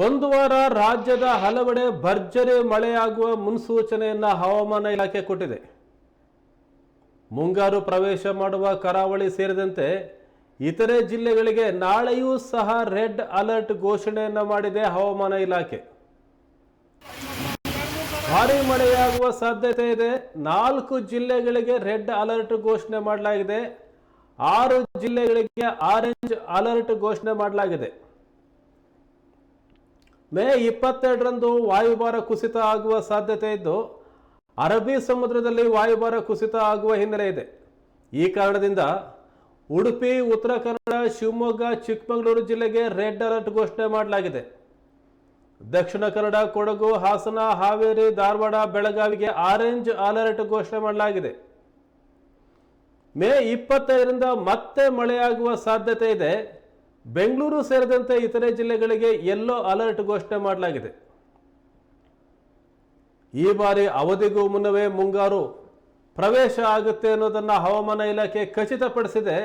ಒಂದು ವಾರ ರಾಜ್ಯದ ಹಲವೆಡೆ ಭರ್ಜರಿ ಮಳೆಯಾಗುವ ಮುನ್ಸೂಚನೆಯನ್ನ ಹವಾಮಾನ ಇಲಾಖೆ ಕೊಟ್ಟಿದೆ. ಮುಂಗಾರು ಪ್ರವೇಶ ಮಾಡುವ ಕರಾವಳಿ ಸೇರಿದಂತೆ ಇತರೆ ಜಿಲ್ಲೆಗಳಿಗೆ ನಾಳೆಯೂ ಸಹ ರೆಡ್ ಅಲರ್ಟ್ ಘೋಷಣೆಯನ್ನ ಮಾಡಿದೆ ಹವಾಮಾನ ಇಲಾಖೆ. ಭಾರಿ ಮಳೆಯಾಗುವ ಸಾಧ್ಯತೆ ಇದೆ. ನಾಲ್ಕು ಜಿಲ್ಲೆಗಳಿಗೆ ರೆಡ್ ಅಲರ್ಟ್ ಘೋಷಣೆ ಮಾಡಲಾಗಿದೆ. ಆರು ಜಿಲ್ಲೆಗಳಿಗೆ ಆರೆಂಜ್ ಅಲರ್ಟ್ ಘೋಷಣೆ ಮಾಡಲಾಗಿದೆ. ಮೇ ಇಪ್ಪತ್ತೆರಡರಂದು ವಾಯುಭಾರ ಕುಸಿತ ಆಗುವ ಸಾಧ್ಯತೆ ಇದ್ದು, ಅರಬ್ಬಿ ಸಮುದ್ರದಲ್ಲಿ ವಾಯುಭಾರ ಕುಸಿತ ಆಗುವ ಹಿನ್ನೆಲೆ ಇದೆ. ಈ ಕಾರಣದಿಂದ ಉಡುಪಿ, ಉತ್ತರ ಕನ್ನಡ, ಶಿವಮೊಗ್ಗ, ಚಿಕ್ಕಮಗಳೂರು ಜಿಲ್ಲೆಗೆ ರೆಡ್ ಅಲರ್ಟ್ ಘೋಷಣೆ ಮಾಡಲಾಗಿದೆ. ದಕ್ಷಿಣ ಕನ್ನಡ, ಕೊಡಗು, ಹಾಸನ, ಹಾವೇರಿ, ಧಾರವಾಡ, ಬೆಳಗಾವಿಗೆ ಆರೆಂಜ್ ಅಲರ್ಟ್ ಘೋಷಣೆ ಮಾಡಲಾಗಿದೆ. ಮೇ ಇಪ್ಪತ್ತೈದರಿಂದ ಮತ್ತೆ ಮಳೆಯಾಗುವ ಸಾಧ್ಯತೆ ಇದೆ. ಬೆಂಗಳೂರು ಸೇರಿದಂತೆ ಇತರೆ ಜಿಲ್ಲೆಗಳಿಗೆ ಎಲ್ಲೋ ಅಲರ್ಟ್ ಘೋಷಣೆ ಮಾಡಲಾಗಿದೆ. ಈ ಬಾರಿ ಅವಧಿಗೂ ಮುನ್ನವೇ ಮುಂಗಾರು ಪ್ರವೇಶ ಆಗುತ್ತೆ ಅನ್ನೋದನ್ನು ಹವಾಮಾನ ಇಲಾಖೆ ಖಚಿತಪಡಿಸಿದೆ.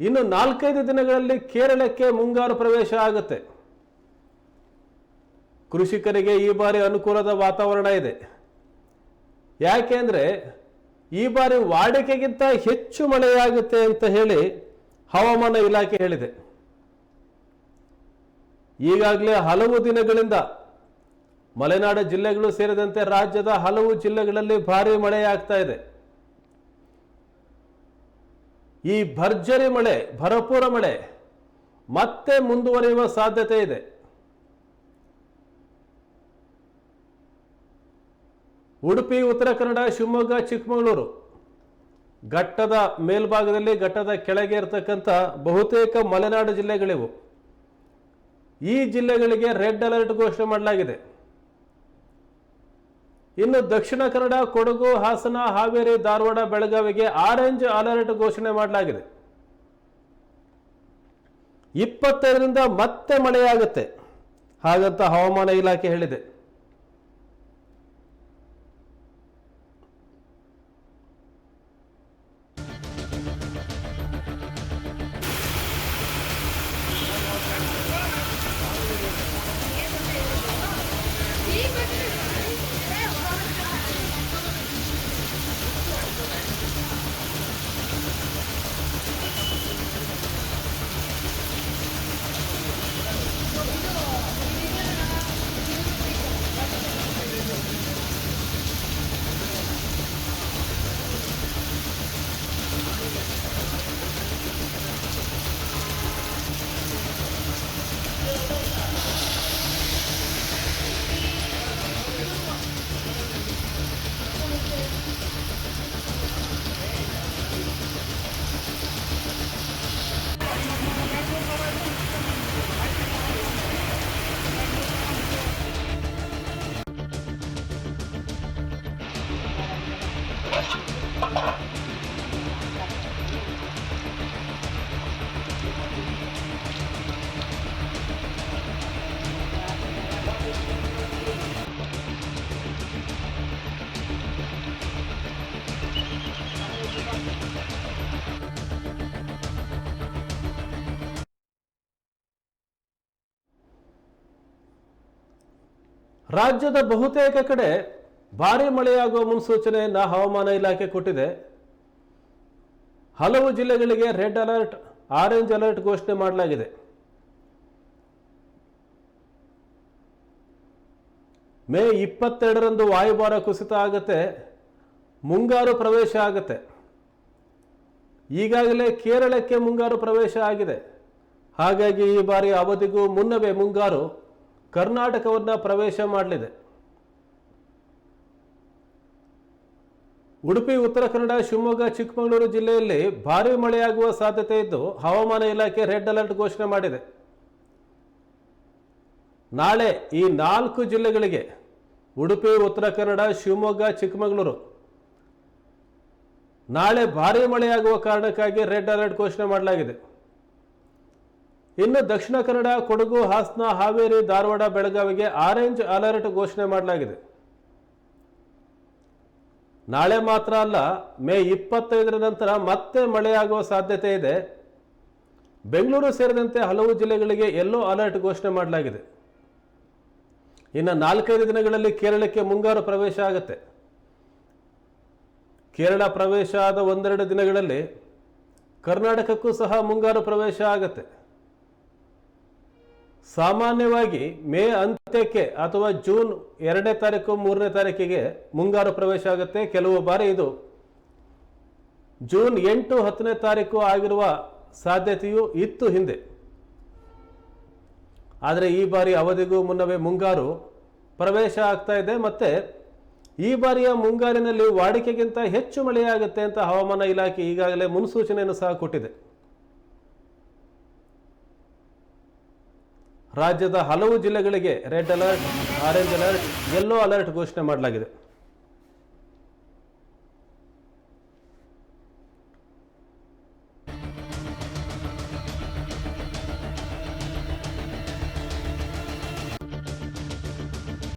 ಇನ್ನು ನಾಲ್ಕೈದು ದಿನಗಳಲ್ಲಿ ಕೇರಳಕ್ಕೆ ಮುಂಗಾರು ಪ್ರವೇಶ ಆಗುತ್ತೆ. ಕೃಷಿಕರಿಗೆ ಈ ಬಾರಿ ಅನುಕೂಲದ ವಾತಾವರಣ ಇದೆ. ಯಾಕೆಂದ್ರೆ ಈ ಬಾರಿ ವಾಡಿಕೆಗಿಂತ ಹೆಚ್ಚು ಮಳೆಯಾಗುತ್ತೆ ಅಂತ ಹೇಳಿ ಹವಾಮಾನ ಇಲಾಖೆ ಹೇಳಿದೆ. ಈಗಾಗಲೇ ಹಲವು ದಿನಗಳಿಂದ ಮಲೆನಾಡ ಜಿಲ್ಲೆಗಳು ಸೇರಿದಂತೆ ರಾಜ್ಯದ ಹಲವು ಜಿಲ್ಲೆಗಳಲ್ಲಿ ಭಾರಿ ಮಳೆಯಾಗ್ತಾ ಇದೆ. ಈ ಭರ್ಜರಿ ಮಳೆ, ಭರಪೂರ ಮಳೆ ಮತ್ತೆ ಮುಂದುವರಿಯುವ ಸಾಧ್ಯತೆ ಇದೆ. ಉಡುಪಿ, ಉತ್ತರ ಕನ್ನಡ, ಶಿವಮೊಗ್ಗ, ಚಿಕ್ಕಮಗಳೂರು ಘಟ್ಟದ ಮೇಲ್ಭಾಗದಲ್ಲಿ ಘಟ್ಟದ ಕೆಳಗೆ ಇರತಕ್ಕಂಥ ಬಹುತೇಕ ಮಲೆನಾಡು ಜಿಲ್ಲೆಗಳಿವು. ಈ ಜಿಲ್ಲೆಗಳಿಗೆ ರೆಡ್ ಅಲರ್ಟ್ ಘೋಷಣೆ ಮಾಡಲಾಗಿದೆ. ಇನ್ನು ದಕ್ಷಿಣ ಕನ್ನಡ, ಕೊಡಗು, ಹಾಸನ, ಹಾವೇರಿ, ಧಾರವಾಡ, ಬೆಳಗಾವಿಗೆ ಆರೆಂಜ್ ಅಲರ್ಟ್ ಘೋಷಣೆ ಮಾಡಲಾಗಿದೆ. ಇಪ್ಪತ್ತೈದರಿಂದ ಮತ್ತೆ ಮಳೆಯಾಗುತ್ತೆ. ಹಾಗಂತ ಹವಾಮಾನ ಇಲಾಖೆ ಹೇಳಿದೆ. ರಾಜ್ಯದ ಬಹುತೇಕ ಕಡೆ ಭಾರಿ ಮಳೆಯಾಗುವ ಮುನ್ಸೂಚನೆಯನ್ನು ಹವಾಮಾನ ಇಲಾಖೆ ಕೊಟ್ಟಿದೆ. ಹಲವು ಜಿಲ್ಲೆಗಳಿಗೆ ರೆಡ್ ಅಲರ್ಟ್, ಆರೆಂಜ್ ಅಲರ್ಟ್ ಘೋಷಣೆ ಮಾಡಲಾಗಿದೆ. ಮೇ ಇಪ್ಪತ್ತೆರಡರಂದು ವಾಯುಭಾರ ಕುಸಿತ ಆಗುತ್ತೆ, ಮುಂಗಾರು ಪ್ರವೇಶ ಆಗುತ್ತೆ. ಈಗಾಗಲೇ ಕೇರಳಕ್ಕೆ ಮುಂಗಾರು ಪ್ರವೇಶ ಆಗಿದೆ. ಹಾಗಾಗಿ ಈ ಬಾರಿ ಅವಧಿಗೂ ಮುನ್ನವೇ ಮುಂಗಾರು ಕರ್ನಾಟಕವನ್ನು ಪ್ರವೇಶ ಮಾಡಲಿದೆ. ಉಡುಪಿ, ಉತ್ತರ ಕನ್ನಡ, ಶಿವಮೊಗ್ಗ, ಚಿಕ್ಕಮಗಳೂರು ಜಿಲ್ಲೆಯಲ್ಲಿ ಭಾರೀ ಮಳೆಯಾಗುವ ಸಾಧ್ಯತೆ ಇದ್ದು ಹವಾಮಾನ ಇಲಾಖೆ ರೆಡ್ ಅಲರ್ಟ್ ಘೋಷಣೆ ಮಾಡಿದೆ. ನಾಳೆ ಈ ನಾಲ್ಕು ಜಿಲ್ಲೆಗಳಿಗೆ ಉಡುಪಿ, ಉತ್ತರ ಕನ್ನಡ, ಶಿವಮೊಗ್ಗ, ಚಿಕ್ಕಮಗಳೂರು ನಾಳೆ ಭಾರೀ ಮಳೆಯಾಗುವ ಕಾರಣಕ್ಕಾಗಿ ರೆಡ್ ಅಲರ್ಟ್ ಘೋಷಣೆ ಮಾಡಲಾಗಿದೆ. ಇನ್ನು ದಕ್ಷಿಣ ಕನ್ನಡ, ಕೊಡಗು, ಹಾಸನ, ಹಾವೇರಿ, ಧಾರವಾಡ, ಬೆಳಗಾವಿಗೆ ಆರೆಂಜ್ ಅಲರ್ಟ್ ಘೋಷಣೆ ಮಾಡಲಾಗಿದೆ. ನಾಳೆ ಮಾತ್ರ ಅಲ್ಲ, ಮೇ ಇಪ್ಪತ್ತೈದರ ನಂತರ ಮತ್ತೆ ಮಳೆಯಾಗುವ ಸಾಧ್ಯತೆ ಇದೆ. ಬೆಂಗಳೂರು ಸೇರಿದಂತೆ ಹಲವು ಜಿಲ್ಲೆಗಳಿಗೆ ಎಲ್ಲೋ ಅಲರ್ಟ್ ಘೋಷಣೆ ಮಾಡಲಾಗಿದೆ. ಇನ್ನು ನಾಲ್ಕೈದು ದಿನಗಳಲ್ಲಿ ಕೇರಳಕ್ಕೆ ಮುಂಗಾರು ಪ್ರವೇಶ ಆಗುತ್ತೆ. ಕೇರಳ ಪ್ರವೇಶ ಆದ ಒಂದೆರಡು ದಿನಗಳಲ್ಲಿ ಕರ್ನಾಟಕಕ್ಕೂ ಸಹ ಮುಂಗಾರು ಪ್ರವೇಶ ಆಗತ್ತೆ. ಸಾಮಾನ್ಯವಾಗಿ ಮೇ ಅಂತ್ಯಕ್ಕೆ ಅಥವಾ ಜೂನ್ ಎರಡನೇ ತಾರೀಕು, ಮೂರನೇ ತಾರೀಕಿಗೆ ಮುಂಗಾರು ಪ್ರವೇಶ ಆಗುತ್ತೆ. ಕೆಲವು ಬಾರಿ ಇದು ಜೂನ್ ಎಂಟು, ಹತ್ತನೇ ತಾರೀಕು ಆಗಿರುವ ಸಾಧ್ಯತೆಯು ಇತ್ತು ಹಿಂದೆ. ಆದರೆ ಈ ಬಾರಿ ಅವಧಿಗೂ ಮುನ್ನವೇ ಮುಂಗಾರು ಪ್ರವೇಶ ಆಗ್ತಾ ಇದೆ. ಮತ್ತೆ ಈ ಬಾರಿಯ ಮುಂಗಾರಿನಲ್ಲಿ ವಾಡಿಕೆಗಿಂತ ಹೆಚ್ಚು ಮಳೆಯಾಗುತ್ತೆ ಅಂತ ಹವಾಮಾನ ಇಲಾಖೆ ಈಗಾಗಲೇ ಮುನ್ಸೂಚನೆಯನ್ನು ಸಹ ಕೊಟ್ಟಿದೆ. ರಾಜ್ಯದ ಹಲವು ಜಿಲ್ಲೆಗಳಿಗೆ red alert orange alert yellow alert ಘೋಷಣೆ ಮಾಡಲಾಗಿದೆ.